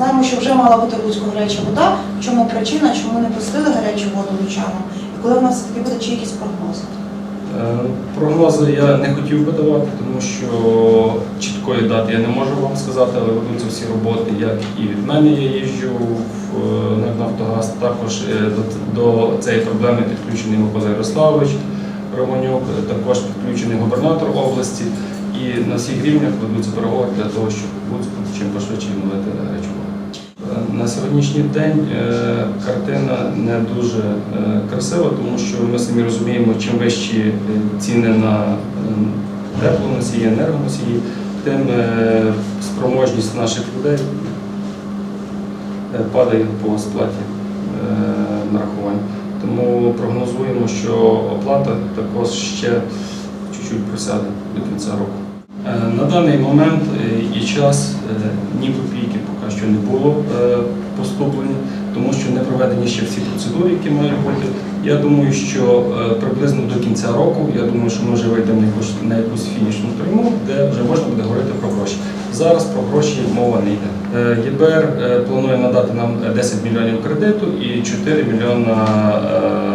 Знаємо, що вже мала бути в Луцьку гаряча вода. В чому причина, чому не пустили гарячу воду лучанам? І коли вона все-таки буде, чи якісь прогнози? Е, Прогнози я не хотів би давати, тому що чіткої дати я не можу вам сказати, але ведуться всі роботи, як і від мене я їжджу в е, Нафтогаз. Також е, до, цієї проблеми підключений Микола Ярославович Романюк, також підключений губернатор області. І на всіх рівнях ведуться переговори для того, щоб Луцьку чим пошвидше відновити воду. Сьогоднішній день е, картина не дуже е, красива, тому що ми самі розуміємо, чим вищі е, ціни на е, теплоносії, енергоносії, тим спроможність наших людей падає по сплаті нарахувань. Тому прогнозуємо, що оплата також ще чуть-чуть просяде до кінця року. Е, На даний момент е, і час е, ні копійки поки що не було е, поступлені, тому що не проведені ще всі процедури, які мають бути. Я думаю, що е, приблизно до кінця року, я думаю, що ми вже вийдемо на якусь, фінішну пряму, де вже можна буде говорити про гроші. Зараз про гроші мова не йде. Е, ЄБР е, планує надати нам 10 мільйонів кредиту і 4 мільйона е,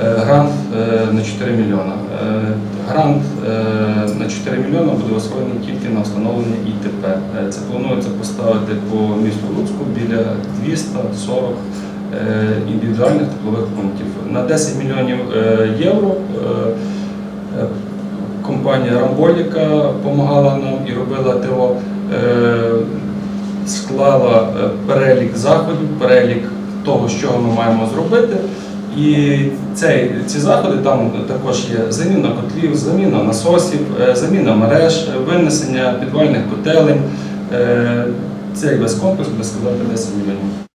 Е, Грант е, на 4 мільйона. Е, Грант е, на 4 мільйона буде освоєний тільки на встановлення ІТП. Е, Це планується поставити по місту Луцьку біля 240 е, індивідуальних теплових пунктів. На 10 мільйонів е, євро компанія Рамболіка допомагала нам і робила ТО. Склала перелік заходів, перелік того, що ми маємо зробити. І цей, ці заходи там також є заміна котлів, заміна насосів, е, заміна мереж, е, винесення підвальних котелень. Це Цей весь комплекс буде сказати, 10 мільйонів.